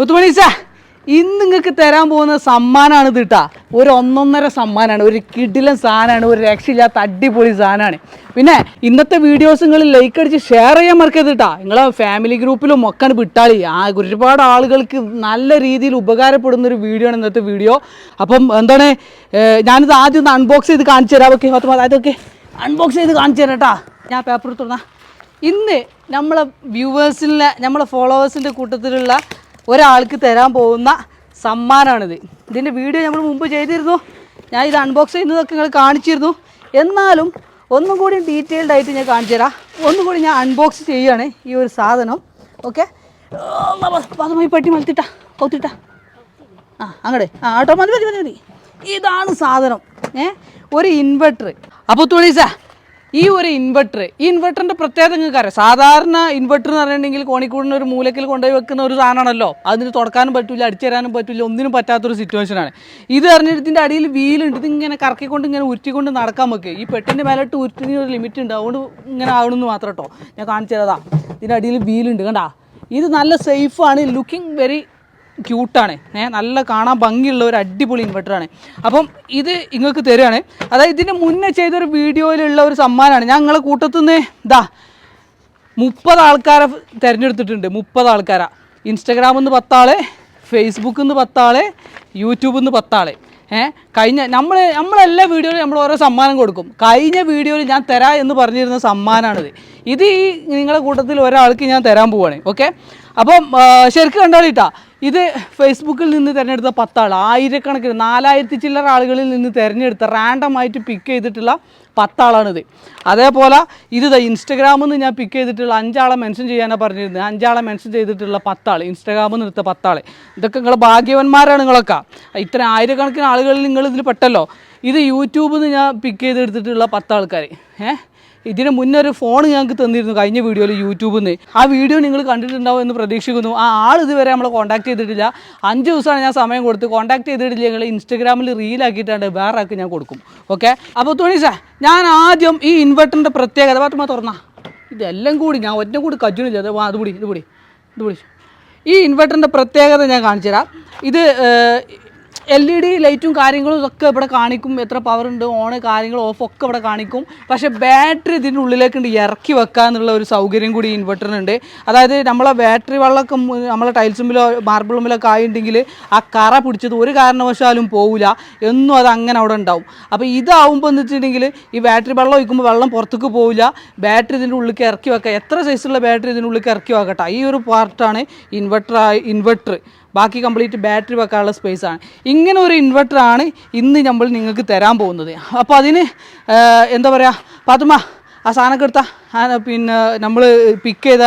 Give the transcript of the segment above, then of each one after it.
മുത്തുമണീസ ഇന്ന് നിങ്ങൾക്ക് തരാൻ പോകുന്ന സമ്മാനമാണ് ഇത് ഒരു ഒന്നൊന്നര സമ്മാനമാണ് ഒരു കിടിലൻ സാധനമാണ് ഒരു രക്ഷയില്ലാത്ത അടിപൊളി സാധനമാണ്. പിന്നെ ഇന്നത്തെ വീഡിയോസ് നിങ്ങൾ ലൈക്ക് അടിച്ച് ഷെയർ ചെയ്യാൻ മറക്കരുത് കേട്ടാ നിങ്ങളെ ഫാമിലി ഗ്രൂപ്പിലും ഒക്കെ വിട്ടാളി. ആ ഒരുപാട് ആളുകൾക്ക് നല്ല രീതിയിൽ ഉപകാരപ്പെടുന്ന ഒരു വീഡിയോ ആണ് ഇന്നത്തെ വീഡിയോ. അപ്പം എന്താണ് ഞാനിത് ആദ്യം ഒന്ന് അൺബോക്സ് ചെയ്ത് കാണിച്ചു തരാം. ഓക്കെ അതൊക്കെ അൺബോക്സ് ചെയ്ത് കാണിച്ചു തരാം കേട്ടാ ഞാൻ പേപ്പർ തുറന്നാ ഇന്ന് നമ്മളെ വ്യൂവേഴ്സിലെ നമ്മളെ ഫോളോവേഴ്സിന്റെ കൂട്ടത്തിലുള്ള ഒരാൾക്ക് തരാൻ പോകുന്ന സമ്മാനമാണിത് ഇതിന്റെ വീഡിയോ നമ്മൾ മുമ്പ് ചെയ്തിരുന്നു. ഞാൻ ഇത് അൺബോക്സ് ചെയ്യുന്നതൊക്കെ നിങ്ങൾ കാണിച്ചിരുന്നു. എന്നാലും ഒന്നും കൂടി ഡീറ്റെയിൽഡ് ആയിട്ട് ഞാൻ കാണിച്ചു തരാം. ഒന്നും കൂടി ഞാൻ അൺബോക്സ് ചെയ്യുകയാണ് ഈ ഒരു സാധനം. ഓക്കെ പതുമായി പട്ടി മലത്തിട്ടാ കൊത്തിട്ടാ ആ അങ്ങടെ. ആ ആട്ടോ മതി മതി മതി മതി. ഇതാണ് സാധനം. ഏ? ഒരു ഇൻവെർട്ടർ അപ്പോൾ തുണീസ ഈ ഒരു ഇൻവെർട്ടർ ഈ ഇൻവെർട്ടറിന്റെ പ്രത്യേകത നിങ്ങൾക്ക് അറിയാം സാധാരണ ഇൻവെർട്ടർ എന്ന് പറഞ്ഞിട്ടുണ്ടെങ്കിൽ കോണിക്കൂടിന് ഒരു മൂലക്കിൽ കൊണ്ടുപോയി വെക്കുന്ന ഒരു സാധനമാണല്ലോ. അതിന് തുടക്കാനും പറ്റില്ല അടിച്ചേരാനും പറ്റില്ല ഒന്നിനും പറ്റാത്തൊരു സിറ്റുവേഷനാണ് ഇത് അറിഞ്ഞിടത്തിന്റെ അടിയിൽ വീലുണ്ട്. ഇത് ഇങ്ങനെ കറക്കിക്കൊണ്ട് ഇങ്ങനെ ഉരുട്ടിക്കൊണ്ട് നടക്കാൻ വെക്കുക ഈ പെട്ടിന്റെ മേലോട്ട് ഉരുട്ടിന് ഒരു ലിമിറ്റ് ഉണ്ട്. അതുകൊണ്ട് ഇങ്ങനെ ആവണമെന്ന് മാത്രം കേട്ടോ ഞാൻ കാണിച്ചു തരാതാ ഇതിന്റെ അടിയിൽ വീലുണ്ട്. കണ്ടാ? ഇത് നല്ല സേഫാണ് ലുക്കിംഗ് വെരി ക്യൂട്ടാണ് ഏ നല്ല കാണാൻ ഭംഗിയുള്ള ഒരു അടിപൊളി ഇൻവെർട്ടറാണ് അപ്പം ഇത് നിങ്ങൾക്ക് തരുവാണ് അതായത് ഇതിന് മുന്നേ ചെയ്തൊരു വീഡിയോയിലുള്ള ഒരു സമ്മാനമാണ് ഞാൻ നിങ്ങളെ കൂട്ടത്തു നിന്ന് ഇതാ മുപ്പത് ആൾക്കാരെ തിരഞ്ഞെടുത്തിട്ടുണ്ട്. മുപ്പത് ആൾക്കാരാ. ഇൻസ്റ്റഗ്രാമിൽ നിന്ന് പത്താൾ ഫേസ്ബുക്കിൽ നിന്ന് പത്താൾ യൂട്യൂബിൽ നിന്ന് പത്താൾ. ഏ കഴിഞ്ഞ നമ്മൾ നമ്മളെല്ലാ വീഡിയോയിലും നമ്മൾ ഓരോ സമ്മാനം കൊടുക്കും. കഴിഞ്ഞ വീഡിയോയിൽ ഞാൻ തരാം എന്ന് പറഞ്ഞിരുന്ന സമ്മാനമാണിത് ഇത് ഈ നിങ്ങളുടെ കൂട്ടത്തിൽ ഒരാൾക്ക് ഞാൻ തരാൻ പോവുകയാണ് ഓക്കെ? അപ്പം ശരിക്കും കണ്ടോളിട്ടാ. ഇത് ഫേസ്ബുക്കിൽ നിന്ന് തിരഞ്ഞെടുത്ത പത്താൾ ആയിരക്കണക്കിന് നാലായിരത്തി ചില്ലറ ആളുകളിൽ നിന്ന് തിരഞ്ഞെടുത്ത റാൻഡമായിട്ട് പിക്ക് ചെയ്തിട്ടുള്ള പത്താളാണിത്. അതേപോലെ ഇത് ഇൻസ്റ്റഗ്രാമിൽ നിന്ന് ഞാൻ പിക്ക് ചെയ്തിട്ടുള്ള അഞ്ചാളെ മെൻഷൻ ചെയ്യാനാണ് പറഞ്ഞിരുന്നത് അഞ്ചാളെ മെൻഷൻ ചെയ്തിട്ടുള്ള പത്താൾ ഇൻസ്റ്റഗ്രാമിൽ നിന്ന് എടുത്ത പത്താൾ ഇതൊക്കെ നിങ്ങൾ ഭാഗ്യവന്മാരാണ് നിങ്ങളൊക്കെ. ഇത്ര ആയിരക്കണക്കിന് ആളുകളിൽ നിങ്ങൾ ഇതിൽ പെട്ടല്ലോ. ഇത് യൂട്യൂബിൽ നിന്ന് ഞാൻ പിക്ക് ചെയ്തെടുത്തിട്ടുള്ള പത്താൾക്കാർ ഏഹ് ഇതിന് മുന്നേ ഒരു ഫോൺ ഞങ്ങൾക്ക് തന്നിരുന്നു കഴിഞ്ഞ വീഡിയോയിൽ യൂട്യൂബിൽ നിന്ന് ആ വീഡിയോ നിങ്ങൾ കണ്ടിട്ടുണ്ടാവും എന്ന് പ്രതീക്ഷിക്കുന്നു. ആ ആൾ ഇതുവരെ നമ്മളെ കോൺടാക്ട് ചെയ്തിട്ടില്ല. അഞ്ച് ദിവസമാണ് ഞാൻ സമയം കൊടുത്ത്. കോൺടാക്ട് ചെയ്തിട്ടില്ല. ഞങ്ങൾ ഇൻസ്റ്റഗ്രാമിൽ റീലാക്കിയിട്ടാണ് വേറെ ആൾക്ക് ഞാൻ കൊടുക്കും. ഓക്കെ അപ്പോൾ തുണീസ ഞാൻ ആദ്യം ഈ ഇൻവെർട്ടറിന്റെ പ്രത്യേകത പാത്തുമ്മ തുറന്നാ. ഇതെല്ലാം കൂടി ഞാൻ ഒറ്റ കൂടി കജുനില്ല അത് വാ അത് പിടി ഇത് പിടി ഇത് പിടി. ഈ ഇൻവെർട്ടറിന്റെ പ്രത്യേകത ഞാൻ കാണിച്ചു തരാം ഇത് എൽ ഇ ഡി ലൈറ്റും കാര്യങ്ങളും ഒക്കെ ഇവിടെ കാണിക്കും. എത്ര പവർ ഉണ്ട് ഓൺ കാര്യങ്ങൾ ഓഫ് ഒക്കെ ഇവിടെ കാണിക്കും. പക്ഷേ ബാറ്ററി ഇതിന്റെ ഉള്ളിലേക്ക് ഉണ്ട് ഇറക്കി ഒരു സൗകര്യം കൂടി ഇൻവെർട്ടറിനുണ്ട് അതായത് നമ്മളെ ബാറ്ററി വെള്ളമൊക്കെ നമ്മളെ ടൈൽസുമ്പിലോ മാർബിളുമ്പിലൊക്കെ ആയിട്ടുണ്ടെങ്കിൽ ആ കറ പിടിച്ചത് ഒരു കാരണവശാലും പോവില്ല എന്നും അത് അങ്ങനെ അവിടെ ഉണ്ടാവും. അപ്പോൾ ഇതാവുമ്പോൾ എന്ന് വെച്ചിട്ടുണ്ടെങ്കിൽ ഈ ബാറ്ററി വെള്ളം ഒഴിക്കുമ്പോൾ വെള്ളം പുറത്തേക്ക് പോവില്ല. ബാറ്ററി ഇതിന്റെ ഉള്ളിലേക്ക് ഇറക്കി വെക്കുക എത്ര സൈസുള്ള ബാറ്ററി ഇതിന്റെ ഉള്ളിലേക്ക് ഇറക്കി വെക്കട്ടെ? ഈ ഒരു പാർട്ടാണ് ഇൻവെർട്ടർ ഇൻവെർട്ടർ ബാക്കി കംപ്ലീറ്റ് ബാറ്ററി വെക്കാനുള്ള സ്പേസ് ആണ്. ഇങ്ങനെ ഒരു ഇൻവെർട്ടറാണ് ഇന്ന് നമ്മൾ നിങ്ങൾക്ക് തരാൻ പോകുന്നത്. അപ്പോൾ അതിന് എന്താ പറയുക പാത്തുമ്മ ആ സാധനമൊക്കെ എടുത്താ. പിന്നെ നമ്മൾ പിക്ക് ചെയ്ത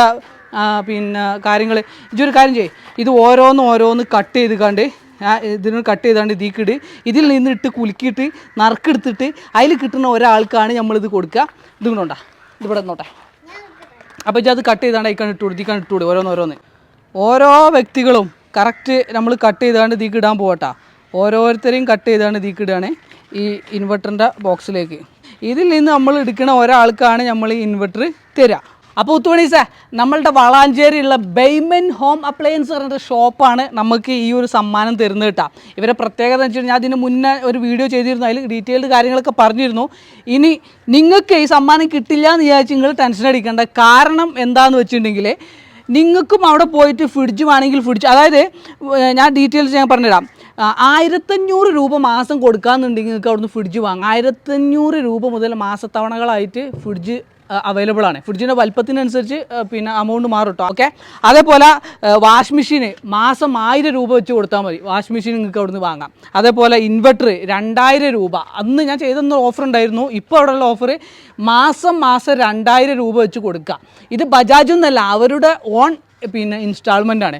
പിന്നെ കാര്യങ്ങൾ ഇതൊരു കാര്യം ചെയ്യ്. ഇത് ഓരോന്ന് ഓരോന്ന് കട്ട് ചെയ്ത് കണ്ട് ഇതിന് കട്ട് ചെയ്താണ്ട് ഇതിക്കിട് ഇതിൽ നിന്ന് ഇട്ട് കുലുക്കിയിട്ട് നറുക്കെടുത്തിട്ട് അതിൽ കിട്ടുന്ന ഒരാൾക്കാണ് നമ്മളിത് കൊടുക്കുക ഇത് കൊണ്ടോണ്ടാ ഇതിവിടെ നിന്നോട്ടെ. അപ്പോൾ ഇത് അത് കട്ട് ചെയ്താണ്ട് അതിക്കാണ് ഇട്ടുകൊടു ഇതിക്കാണ് ഇട്ടുകൊടു ഓരോന്ന് ഓരോന്ന്. ഓരോ വ്യക്തികളും കറക്റ്റ് നമ്മൾ കട്ട് ചെയ്താണ്ട് ഇതിക്ക് ഇടാൻ പോകട്ടാ ഓരോരുത്തരെയും കട്ട് ചെയ്താണ് ഇതിക്ക് ഇടുകയാണ് ഈ ഇൻവെർട്ടറിന്റെ ബോക്സിലേക്ക് ഇതിൽ നിന്ന് നമ്മൾ എടുക്കുന്ന ഒരാൾക്കാണ് നമ്മൾ ഈ ഇൻവെർട്ടർ തരിക അപ്പോൾ ഉത്തുമണീസേ നമ്മളുടെ വളാഞ്ചേരിയുള്ള ബെയ്മൻ ഹോം അപ്ലയൻസ് പറഞ്ഞിട്ട് ഷോപ്പാണ് നമുക്ക് ഈ ഒരു സമ്മാനം തരുന്നത് കേട്ടോ. ഇവരെ പ്രത്യേകത എന്ന് വെച്ചാൽ ഞാൻ അതിന് മുന്നേ ഒരു വീഡിയോ ചെയ്തിരുന്നു അതിൽ ഡീറ്റെയിൽഡ് കാര്യങ്ങളൊക്കെ പറഞ്ഞിരുന്നു. ഇനി നിങ്ങൾക്ക് ഈ സമ്മാനം കിട്ടില്ല എന്ന് വിചാരിച്ച് നിങ്ങൾ ടെൻഷൻ അടിക്കേണ്ട. കാരണം എന്താണെന്ന് വെച്ചിട്ടുണ്ടെങ്കിൽ നിങ്ങൾക്കും അവിടെ പോയിട്ട് ഫ്രിഡ്ജ് വേണമെങ്കിൽ ഫ്രിഡ്ജ് അതായത് ഞാൻ ഡീറ്റെയിൽസ് ഞാൻ പറഞ്ഞുതരാം. ആയിരത്തഞ്ഞൂറ് രൂപ മാസം കൊടുക്കാമെന്നുണ്ടെങ്കിൽ നിങ്ങൾക്ക് അവിടുന്ന് ഫ്രിഡ്ജ് വാങ്ങാം. ആയിരത്തഞ്ഞൂറ് രൂപ മുതൽ മാസത്തവണകളായിട്ട് ഫ്രിഡ്ജ് അവൈലബിൾ ആണ്. ഫ്രിഡ്ജിന്റെ വലുപ്പത്തിനനുസരിച്ച് പിന്നെ അമൗണ്ട് മാറും കേട്ടോ ഓക്കെ അതേപോലെ വാഷ് മെഷീന് മാസം ആയിരം രൂപ വെച്ച് കൊടുത്താൽ മതി. വാഷ് മെഷീൻ നിങ്ങൾക്ക് അവിടുന്ന് വാങ്ങാം. അതേപോലെ ഇൻവെർട്ടർ രണ്ടായിരം രൂപ. അന്ന് ഞാൻ ചെയ്തെന്ന ഓഫർ ഉണ്ടായിരുന്നു. ഇപ്പോൾ അവിടെയുള്ള ഓഫർ മാസം മാസം രണ്ടായിരം രൂപ വെച്ച് കൊടുക്കുക ഇത് ബജാജ് എന്നല്ല അവരുടെ ഓൺ പിന്നെ ഇൻസ്റ്റാൾമെന്റ് ആണ്.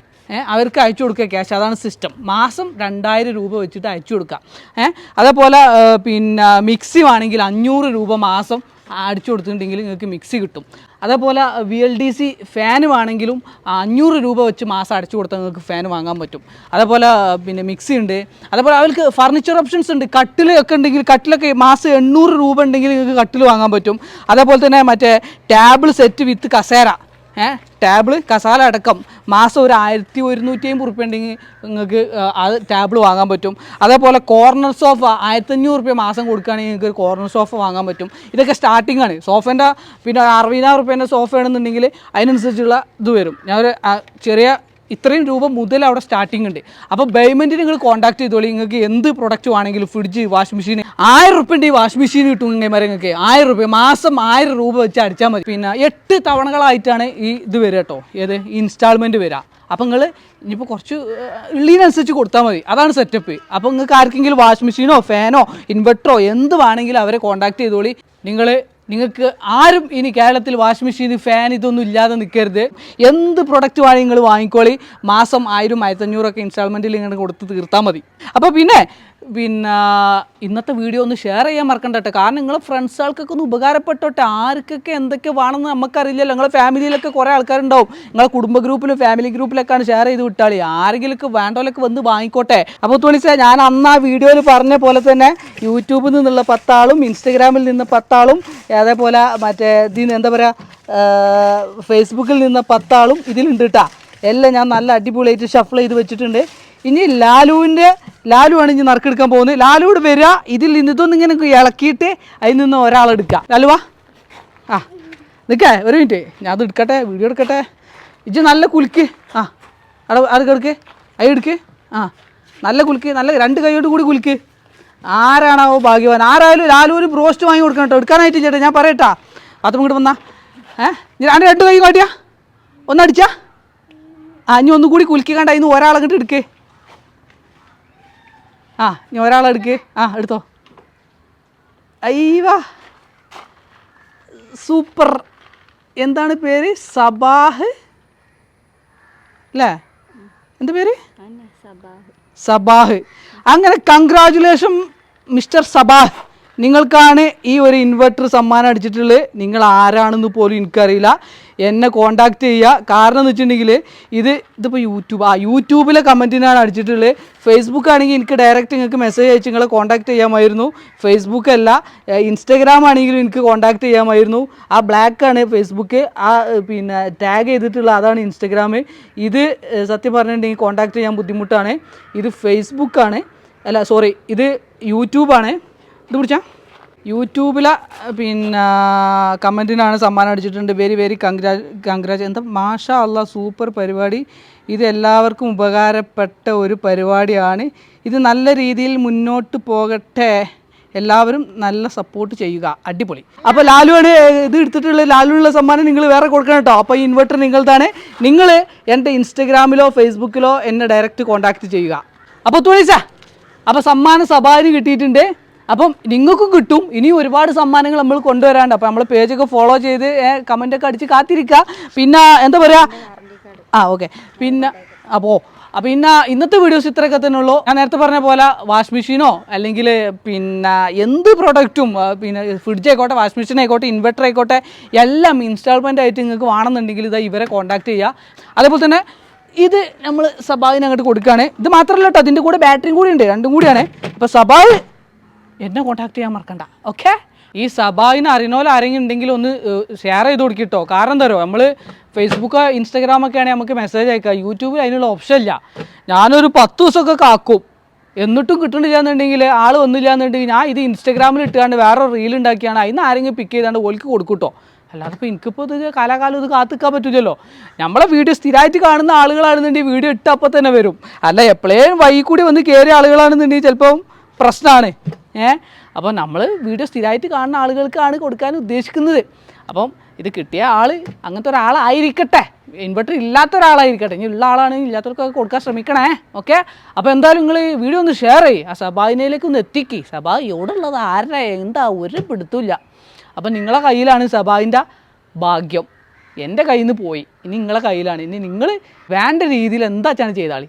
അവർക്ക് അയച്ചു കൊടുക്കുക ക്യാഷ് അതാണ് സിസ്റ്റം മാസം രണ്ടായിരം രൂപ വെച്ചിട്ട് അയച്ചു കൊടുക്കുക ഏഹ് അതേപോലെ പിന്നെ മിക്സി ആണെങ്കിൽ അഞ്ഞൂറ് രൂപ മാസം അടിച്ചു കൊടുത്തിട്ടുണ്ടെങ്കിൽ നിങ്ങൾക്ക് മിക്സി കിട്ടും. അതേപോലെ വി എൽ ഡി സി ഫാന് വേണമെങ്കിലും അഞ്ഞൂറ് രൂപ വെച്ച് മാസം അടിച്ചു കൊടുത്താൽ നിങ്ങൾക്ക് ഫാൻ വാങ്ങാൻ പറ്റും. അതേപോലെ പിന്നെ മിക്സി ഉണ്ട്. അതേപോലെ അവർക്ക് ഫർണിച്ചർ ഓപ്ഷൻസ് ഉണ്ട്. കട്ടിലൊക്കെ ഉണ്ടെങ്കിൽ കട്ടിലൊക്കെ മാസം എണ്ണൂറ് രൂപ ഉണ്ടെങ്കിൽ നിങ്ങൾക്ക് കട്ടിൽ വാങ്ങാൻ പറ്റും. അതേപോലെ തന്നെ മറ്റേ ടേബിൾ സെറ്റ് വിത്ത് കസേര. ഏഹ് ടാബിൾ കസാല അടക്കം. മാസം ഒരു ആയിരത്തി ഒരുന്നൂറ്റി അമ്പത് റുപ്യ ഉണ്ടെങ്കിൽ നിങ്ങൾക്ക് അത് ടാബിൾ വാങ്ങാൻ പറ്റും. അതേപോലെ കോർണർ സോഫ ആയിരത്തഞ്ഞൂറ് റുപ്യ മാസം കൊടുക്കുകയാണെങ്കിൽ നിങ്ങൾക്ക് ഒരു കോർണർ സോഫ വാങ്ങാൻ പറ്റും. ഇതൊക്കെ സ്റ്റാർട്ടിംഗ് ആണ്. സോഫേന്റെ പിന്നെ അറുപതിനായിരം റുപ്യേന്റെ സോഫ ആണെന്നുണ്ടെങ്കിൽ അതിനനുസരിച്ചുള്ള ഇത് വരും. ഞാൻ ഒരു ചെറിയ ഇത്രയും രൂപ മുതൽ അവിടെ സ്റ്റാർട്ടിംഗ് ഉണ്ട്. അപ്പോൾ പേയ്മെന്റ് നിങ്ങൾ കോൺടാക്ട് ചെയ്തോളി. നിങ്ങൾക്ക് എന്ത് പ്രൊഡക്റ്റ് വേണമെങ്കിലും ഫ്രിഡ്ജ് വാഷിംഗ് മെഷീൻ ആയിരം റുപ്യന്റെ ഈ വാഷിംഗ് മെഷീൻ കിട്ടും മരം നിങ്ങൾക്ക് ആയിരം റുപ്യ മാസം ആയിരം രൂപ വെച്ച് അടിച്ചാൽ മതി. പിന്നെ എട്ട് തവണകളായിട്ടാണ് ഈ ഇത് വരിക കേട്ടോ ഏത്? ഇൻസ്റ്റാൾമെന്റ് വരിക അപ്പോൾ നിങ്ങൾ ഇനിയിപ്പോൾ കുറച്ച് ഉള്ളിനനുസരിച്ച് കൊടുത്താൽ മതി. അതാണ് സെറ്റപ്പ് അപ്പോൾ നിങ്ങൾക്ക് ആർക്കെങ്കിലും വാഷിംഗ് മെഷീനോ ഫാനോ ഇൻവെർട്ടറോ എന്ത് വേണമെങ്കിലും അവരെ കോൺടാക്ട് ചെയ്തോളി. നിങ്ങൾ നിങ്ങൾക്ക് ആരും ഇനി കേരളത്തിൽ വാഷിംഗ് മെഷീൻ ഫാൻ ഇതൊന്നും ഇല്ലാതെ നിൽക്കരുത്. എന്ത് പ്രൊഡക്റ്റ് വേണമെങ്കിൽ നിങ്ങൾ വാങ്ങിക്കോളി. മാസം ആയിരം ആയിരത്തഞ്ഞൂറൊക്കെ ഇൻസ്റ്റാൾമെന്റിൽ ഇങ്ങനെ കൊടുത്ത് തീർത്താൽ മതി. അപ്പോൾ പിന്നെ പിന്നെ ഇന്നത്തെ വീഡിയോ ഒന്ന് ഷെയർ ചെയ്യാൻ മറക്കണ്ട കേട്ടോ കാരണം നിങ്ങളെ ഫ്രണ്ട്സുകൾക്കൊക്കെ ഒന്ന് ഉപകാരപ്പെട്ടോട്ടെ. ആർക്കൊക്കെ എന്തൊക്കെ വേണമെന്ന് നമുക്കറിയില്ലല്ലോ. നിങ്ങളെ ഫാമിലിയിലൊക്കെ കുറേ ആൾക്കാരുണ്ടാവും. നിങ്ങളെ കുടുംബ ഗ്രൂപ്പിലും ഫാമിലി ഗ്രൂപ്പിലൊക്കെയാണ് ഷെയർ ചെയ്ത് വിട്ടാളി ആരെങ്കിലൊക്കെ വേണ്ടവരൊക്കെ വന്ന് വാങ്ങിക്കോട്ടെ. അപ്പോൾ തുണിച്ച ഞാൻ അന്ന് ആ വീഡിയോയിൽ പറഞ്ഞ പോലെ തന്നെ യൂട്യൂബിൽ നിന്നുള്ള പത്താളും ഇൻസ്റ്റഗ്രാമിൽ നിന്ന് പത്താളും അതേപോലെ മറ്റേ ഇതിന് എന്താ പറയുക ഫേസ്ബുക്കിൽ നിന്ന് പത്താളും ഇതിലുണ്ട് കേട്ടാ എല്ലാം ഞാൻ നല്ല അടിപൊളിയായിട്ട് ഷഫിൾ ചെയ്ത് വെച്ചിട്ടുണ്ട്. ഇനി ലാലുവിന്റെ ലാലു ആണ് ഇനി നറുക്കെടുക്കാൻ പോകുന്നത്. ലാലുവോട് വരിക ഇതിൽ നിന്ന് ഇതൊന്നും ഇങ്ങനെ ഇളക്കിയിട്ട് അതിൽ നിന്ന് ഒരാളെടുക്കുക ലാലുവാ. ആ നിൽക്കേ ഒരു മിനിറ്റ്. ഞാൻ അത് എടുക്കട്ടെ വീഡിയോ എടുക്കട്ടെ. ഇജ്ജ് നല്ല കുലുക്ക്. ആ അട അടുക്ക് എടുക്ക്. അത് എടുക്ക്. ആ നല്ല കുലുക്ക് നല്ല രണ്ട് കൈയോട് കൂടി കുലുക്ക്. ആരാണാവോ ഭാഗ്യവാൻ. ആരായാലും ലാലു ഒരു ബ്രോസ്റ്റ് വാങ്ങി കൊടുക്കണം കേട്ടോ. എടുക്കാനായിട്ട് ചേട്ടാ ഞാൻ പറയട്ടാ. പത്ത് ഇങ്ങോട്ട് വന്നാ. ഏ? ഞാൻ രണ്ട് രണ്ട് കൈ കാട്ടിയാ. ഒന്നടിച്ചാ ആ ഇനി ഒന്നും കൂടി കുലുക്കി കണ്ട ഇന്ന് ഒരാളങ്ങോട്ട് എടുക്കേ. ആ ഇനി ഒരാളെടുക്ക് ആ എടുത്തോ. അയ്യവാ. സൂപ്പർ. എന്താണ് പേര്? സബാഹ്. അല്ലേ? എന്ത് പേര്? സബാഹ്. അങ്ങനെ കൺഗ്രാജുലേഷൻ മിസ്റ്റർ സബാഹ്. നിങ്ങൾക്കാണ് ഈ ഒരു ഇൻവെർട്ടർ സമ്മാനം അടിച്ചിട്ടുള്ളത്. നിങ്ങൾ ആരാണെന്ന് പോലും എനിക്കറിയില്ല. എന്നെ കോണ്ടാക്ട് ചെയ്യുക. കാരണം എന്ന് വെച്ചിട്ടുണ്ടെങ്കിൽ ഇത് ഇതിപ്പോൾ യൂട്യൂബ് ആ യൂട്യൂബിലെ കമന്റിനാണ് അടിച്ചിട്ടുള്ളത്. ഫേസ്ബുക്ക് ആണെങ്കിൽ എനിക്ക് ഡയറക്റ്റ് നിങ്ങൾക്ക് മെസ്സേജ് അയച്ച് നിങ്ങളെ കോൺടാക്ട് ചെയ്യാമായിരുന്നു. ഫേസ്ബുക്ക് അല്ല ഇൻസ്റ്റാഗ്രാം ആണെങ്കിലും എനിക്ക് കോൺടാക്ട് ചെയ്യാമായിരുന്നു. ആ ബ്ലാക്ക് ആണ് ഫേസ്ബുക്ക് ആ പിന്നെ ടാഗ് ചെയ്തിട്ടുള്ള അതാണ് ഇൻസ്റ്റഗ്രാം ഇത് സത്യം പറഞ്ഞിട്ടുണ്ടെങ്കിൽ കോൺടാക്ട് ചെയ്യാൻ ബുദ്ധിമുട്ടാണ്. ഇത് ഫേസ്ബുക്കാണ് അല്ല സോറി ഇത് യൂട്യൂബാണ് ഇത് പിടിച്ചാ. യൂട്യൂബിലെ പിന്നെ കമന്റിനാണ് സമ്മാനം അടിച്ചിട്ടുണ്ട്. വെരി വെരി കൺഗ്രാ കൺഗ്രാജ് എന്താ മാഷ അല്ല സൂപ്പർ പരിപാടി. ഇത് എല്ലാവർക്കും ഉപകാരപ്പെട്ട ഒരു പരിപാടിയാണ്. ഇത് നല്ല രീതിയിൽ മുന്നോട്ട് പോകട്ടെ. എല്ലാവരും നല്ല സപ്പോർട്ട് ചെയ്യുക. അടിപൊളി. അപ്പോൾ ലാലുവാണ് ഇത് എടുത്തിട്ടുള്ള ലാലുവിനുള്ള സമ്മാനം നിങ്ങൾ വേറെ കൊടുക്കണം കേട്ടോ. അപ്പോൾ ഈ ഇൻവെർട്ടർ നിങ്ങളതാണ് നിങ്ങൾ എന്റെ ഇൻസ്റ്റഗ്രാമിലോ ഫേസ്ബുക്കിലോ എന്നെ ഡയറക്റ്റ് കോൺടാക്റ്റ് ചെയ്യുക. അപ്പോൾ തുണിച്ച അപ്പോൾ സമ്മാനം സഭാന് കിട്ടിയിട്ടുണ്ട്. അപ്പം നിങ്ങൾക്കും കിട്ടും. ഇനിയും ഒരുപാട് സമ്മാനങ്ങൾ നമ്മൾ കൊണ്ടുവരാണ്ട് അപ്പോൾ നമ്മൾ പേജൊക്കെ ഫോളോ ചെയ്ത് കമന്റൊക്കെ അടിച്ച് കാത്തിരിക്കുക പിന്നെ എന്താ പറയുക ആ ഓക്കെ പിന്നെ അപ്പോൾ അപ്പോൾ ഇന്ന ഇന്നത്തെ വീഡിയോസ് ഇത്രയൊക്കെ തന്നെ ഞാൻ നേരത്തെ പറഞ്ഞ പോലെ വാഷ് മെഷീനോ അല്ലെങ്കിൽ പിന്നെ എന്ത് പ്രൊഡക്റ്റും പിന്നെ ഫ്രിഡ്ജ് ആയിക്കോട്ടെ വാഷ് മെഷീൻ ആയിക്കോട്ടെ ഇൻവെർട്ടർ ആയിക്കോട്ടെ എല്ലാം ഇൻസ്റ്റാൾമെന്റ് ആയിട്ട് നിങ്ങൾക്ക് വേണമെന്നുണ്ടെങ്കിൽ ഇതാ ഇവരെ കോൺടാക്ട് ചെയ്യുക. അതേപോലെ തന്നെ ഇത് നമ്മൾ സബാവിന് അങ്ങോട്ട് കൊടുക്കുകയാണ്. ഇത് മാത്രമല്ല കേട്ടോ അതിന്റെ കൂടെ ബാറ്ററിയും കൂടി ഉണ്ട് രണ്ടും കൂടിയാണ്. അപ്പോൾ സബാവ് എന്നെ കോൺടാക്ട് ചെയ്യാൻ മറക്കണ്ട. ഓക്കെ ഈ സഭാവിന് അറിയുന്നപോലെ ആരെങ്കിലും ഉണ്ടെങ്കിൽ ഒന്ന് ഷെയർ ചെയ്ത് കൊടുക്കിട്ടോ കാരണം തരോ നമ്മൾ ഫേസ്ബുക്ക് ഇൻസ്റ്റാഗ്രാമൊക്കെ ആണെങ്കിൽ നമുക്ക് മെസ്സേജ് അയക്കാം. യൂട്യൂബിൽ അതിനുള്ള ഓപ്ഷൻ ഇല്ല. ഞാനൊരു പത്ത് ദിവസമൊക്കെ കാക്കും. എന്നിട്ടും കിട്ടണില്ല എന്നുണ്ടെങ്കിൽ ആൾ വന്നില്ല എന്നുണ്ടെങ്കിൽ ഞാൻ ഇത് ഇൻസ്റ്റാഗ്രാമിൽ ഇട്ടുകൊണ്ട് വേറെ റീൽ ഉണ്ടാക്കിയാണ്. അതിന് ആരെങ്കിലും പിക്ക് ചെയ്താണ്ട് ഓൽക്ക് കൊടുക്കൂട്ടോ അല്ലാതെ ഇപ്പോൾ എനിക്കിപ്പോൾ ഇത് കാലാകാലം ഇത് കാത്തിക്കാൻ പറ്റില്ലല്ലോ നമ്മളെ വീഡിയോ സ്ഥിരമായിട്ട് കാണുന്ന ആളുകളാണെന്നുണ്ടെങ്കിൽ വീഡിയോ ഇട്ട് അപ്പോൾ തന്നെ വരും. അല്ല എപ്പോഴേ വൈകി കൂടി വന്ന് കയറിയ ആളുകളാണെന്നുണ്ടെങ്കിൽ ചിലപ്പം പ്രശ്നമാണ് ഏ? അപ്പോൾ നമ്മൾ വീഡിയോ സ്ഥിരമായിട്ട് കാണുന്ന ആളുകൾക്കാണ് കൊടുക്കാൻ ഉദ്ദേശിക്കുന്നത്. അപ്പം ഇത് കിട്ടിയ ആൾ അങ്ങനത്തെ ഒരാളായിരിക്കട്ടെ ഇൻവെർട്ടർ ഇല്ലാത്ത ഒരാളായിരിക്കട്ടെ. ഇനി ഉള്ള ആളാണെങ്കിൽ ഇല്ലാത്തവർക്കൊക്കെ കൊടുക്കാൻ ശ്രമിക്കണേ. ഓക്കെ? അപ്പോൾ എന്തായാലും നിങ്ങൾ വീഡിയോ ഒന്ന് ഷെയർ ചെയ്യ്. ആ സഭായിനയിലേക്ക് ഒന്ന് എത്തിക്ക്. സഭ എവിടെ ഉള്ളത് ആരുടെ? എന്താ? ഒരു പിടുത്തില്ല അപ്പം നിങ്ങളെ കയ്യിലാണ് സഭാവിന്റെ ഭാഗ്യം. എന്റെ കയ്യിൽ നിന്ന് പോയി. ഇനി നിങ്ങളെ കയ്യിലാണ്. ഇനി നിങ്ങൾ വേണ്ട രീതിയിൽ എന്താ വെച്ചാണ് ചെയ്താളി?